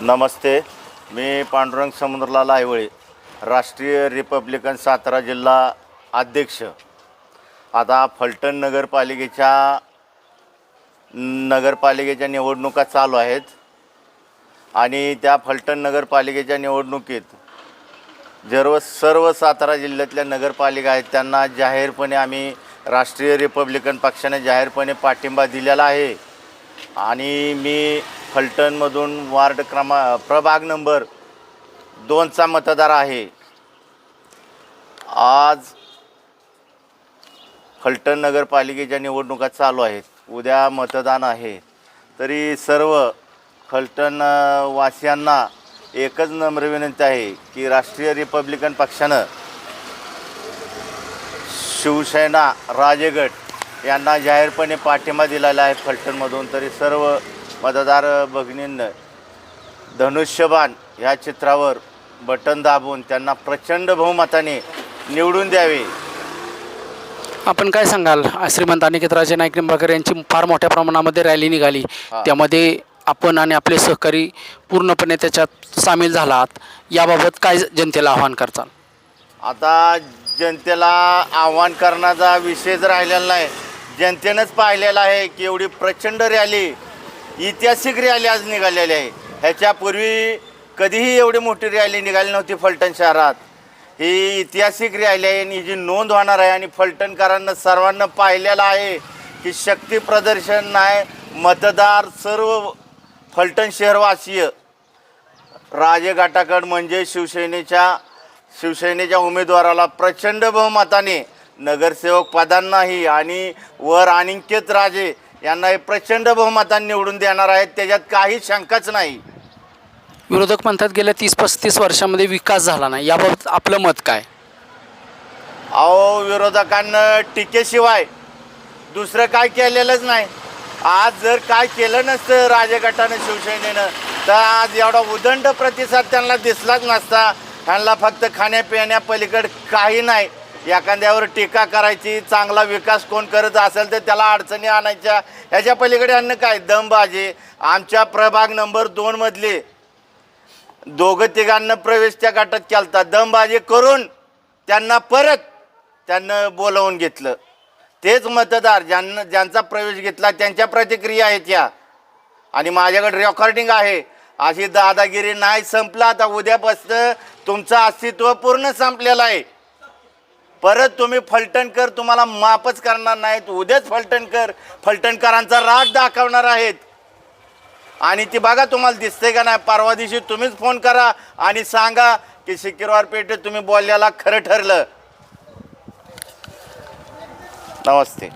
नमस्ते मी पांडुरंग समुद्रलाल आयवळे राष्ट्रीय रिपब्लिकन सातारा जिल्हा अध्यक्ष. आता फलटण नगरपालिकेच्या नगरपालिकेच्या निवडणुका चालू आहेत. आणि त्या फलटण नगरपालिकेच्या निवडणुकीत जर्व सर्व सातारा जिल्ह्यातल्या नगरपालिका आहेत त्यांना जाहीरपणे आम्ही राष्ट्रीय रिपब्लिकन पक्षाने जाहीरपणे पाठिंबा दिलेला आहे. आणि मी फलटणमधून वार्ड क्रमा प्रभाग नंबर दोनचा मतदार आहे. आज फलटण नगरपालिकेच्या निवडणुका चालू आहेत. उद्या मतदान आहे. तरी सर्व फलटण वासियांना एकच नम्र विनंती आहे की राष्ट्रीय रिपब्लिकन पक्षानं शिवसेना राजेगट यांना जाहीरपणे पाठिंबा दिलेला आहे फलटणमधून. तरी सर्व मतदार भगिनींना धनुष्यबाण ह्या चित्रावर बटन दाबून त्यांना प्रचंड बहुमताने निवडून द्यावे. आपण काय सांगाल? श्रीमंत अनिकेतराजे नाईक निंबाळकर यांची फार मोठ्या प्रमाणामध्ये रॅली निघाली. त्यामध्ये आपण आणि आपले सहकारी पूर्णपणे त्याच्यात सामील झालात. याबाबत काय जनतेला आव्हान करचाल आता जनतेला आव्हान करण्याचा विषयच राहिलेला नाही जनतेनंच पाहिलेला आहे की एवढी प्रचंड रॅली ऐतिहासिक रॅली आज निघालेली आहे. ह्याच्यापूर्वी कधीही एवढी मोठी रॅली निघाली नव्हती फलटण शहरात. ही ऐतिहासिक रॅली आहे आणि ही जी नोंद होणार आहे आणि फलटणकरांना सर्वांना पाहिलेलं आहे की शक्ती प्रदर्शन नाही मतदार सर्व फलटण शहरवासीय राजेघाटाकड म्हणजे शिवसेनेच्या शिवसेनेच्या उमेदवाराला प्रचंड बहुमताने नगरसेवक पदांनाही आणि वर अनिकेत राजे यांना हे प्रचंड बहुमताने निवडून देणार आहेत. त्याच्यात काही शंकाच नाही. विरोधक म्हणतात गेल्या तीस पस्तीस वर्षामध्ये विकास झाला नाही. याबाबत आपलं मत काय? अहो विरोधकांना टीकेशिवाय दुसरं काय केलेलंच नाही. आज जर काय केलं नसतं राजगटानं शिवसेनेनं तर आज एवढा उदंड प्रतिसाद त्यांना दिसलाच नसता. त्यांना फक्त खाण्यापिण्यापलीकडे काही नाही. एखाद्यावर टीका करायची चांगला विकास कोण करत असेल तर त्याला अडचणी आणायच्या. ह्याच्या पलीकडे अन्न काय? दमबाजी. आमच्या प्रभाग नंबर दोनमधले दोघं तिघांना प्रवेश त्या गटात केलता. दमबाजी करून त्यांना परत त्यांना बोलवून घेतलं. तेच मतदार ज्यांना ज्यांचा प्रवेश घेतला त्यांच्या प्रतिक्रिया आहेत या. आणि माझ्याकडे रेकॉर्डिंग आहे. अशी दादागिरी नाही संपला. आता उद्यापासून तुमचं अस्तित्व पूर्ण संपलेलं आहे. परत तुम्ही फलटणकर तुम्हाला माफच करणार नाहीत. उद्याच फलटणकर फलटणकरांचा राग दाखवणार आहेत. आणि ती बघा तुम्हाला दिसते का नाही परवा दिवशी तुम्हीच फोन करा आणि सांगा की सिकिरवार पेठेत तुम्ही बोलल्याला खरं ठरलं. नमस्ते.